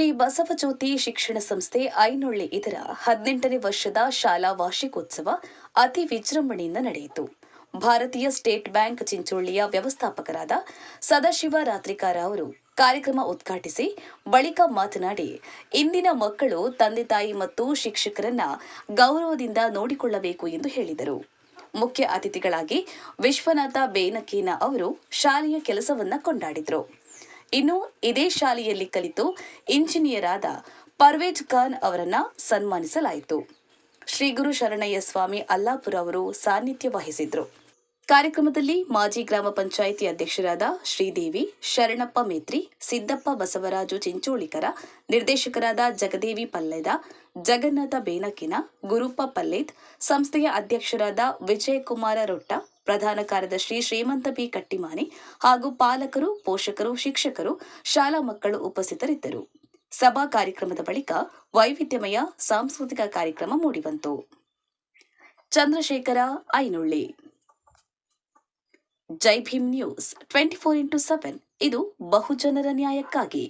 ಶ್ರೀ ಬಸವಜ್ಯೋತಿ ಶಿಕ್ಷಣ ಸಂಸ್ಥೆ ಐನೊಳ್ಳಿ ಇದರ ಹದಿನೆಂಟನೇ ವರ್ಷದ ಶಾಲಾ ವಾರ್ಷಿಕೋತ್ಸವ ಅತಿ ವಿಜೃಂಭಣೆಯಿಂದ ನಡೆಯಿತು. ಭಾರತೀಯ ಸ್ಟೇಟ್ ಬ್ಯಾಂಕ್ ಚಿಂಚೋಳಿಯ ವ್ಯವಸ್ಥಾಪಕರಾದ ಸದಾಶಿವ ರಾತ್ರಿಕಾರ ಅವರು ಕಾರ್ಯಕ್ರಮ ಉದ್ಘಾಟಿಸಿ ಬಳಿಕ ಮಾತನಾಡಿ, ಇಂದಿನ ಮಕ್ಕಳು ತಂದೆ ತಾಯಿ ಮತ್ತು ಶಿಕ್ಷಕರನ್ನ ಗೌರವದಿಂದ ನೋಡಿಕೊಳ್ಳಬೇಕು ಎಂದು ಹೇಳಿದರು. ಮುಖ್ಯ ಅತಿಥಿಗಳಾಗಿ ವಿಶ್ವನಾಥ ಬೇನಕೇನ ಅವರು ಶಾಲೆಯ ಕೆಲಸವನ್ನ ಕೊಂಡಾಡಿದರು. ಇನ್ನು ಇದೇ ಶಾಲೆಯಲ್ಲಿ ಕಲಿತು ಇಂಜಿನಿಯರ್ ಆದ ಪರ್ವೇಜ್ ಖಾನ್ ಅವರನ್ನ ಸನ್ಮಾನಿಸಲಾಯಿತು. ಶ್ರೀ ಗುರು ಶರಣಯ್ಯ ಸ್ವಾಮಿ ಅಲ್ಲಾಪುರ ಅವರು ಸಾನ್ನಿಧ್ಯ ವಹಿಸಿದ್ರು. ಕಾರ್ಯಕ್ರಮದಲ್ಲಿ ಮಾಜಿ ಗ್ರಾಮ ಪಂಚಾಯಿತಿ ಅಧ್ಯಕ್ಷರಾದ ಶ್ರೀದೇವಿ, ಶರಣಪ್ಪ ಮೇತ್ರಿ, ಸಿದ್ದಪ್ಪ ಬಸವರಾಜು ಚಿಂಚೋಳಿಕರ, ನಿರ್ದೇಶಕರಾದ ಜಗದೇವಿ ಪಲ್ಲೆದ, ಜಗನ್ನಾಥ ಬೇನಕಿನ ಗುರುಪ್ಪ ಪಲ್ಲೇದ್, ಸಂಸ್ಥೆಯ ಅಧ್ಯಕ್ಷರಾದ ವಿಜಯಕುಮಾರ ರೊಟ್ಟ ಪ್ರಧಾನ ಕಾರ್ಯದರ್ಶಿ ಶ್ರೀಮಂತ ಬಿ ಕಟ್ಟಿಮಾನಿ ಹಾಗೂ ಪಾಲಕರು, ಪೋಷಕರು, ಶಿಕ್ಷಕರು, ಶಾಲಾ ಮಕ್ಕಳು ಉಪಸ್ಥಿತರಿದ್ದರು. ಸಭಾ ಕಾರ್ಯಕ್ರಮದ ಬಳಿಕ ವೈವಿಧ್ಯಮಯ ಸಾಂಸ್ಕೃತಿಕ ಕಾರ್ಯಕ್ರಮ ಮೂಡಿಬಂತು. Chandrashekhar Ainulli. Jai Bhim news twenty four into seven, ಇದು ಬಹುಜನರ ನ್ಯಾಯಕ್ಕಾಗಿ.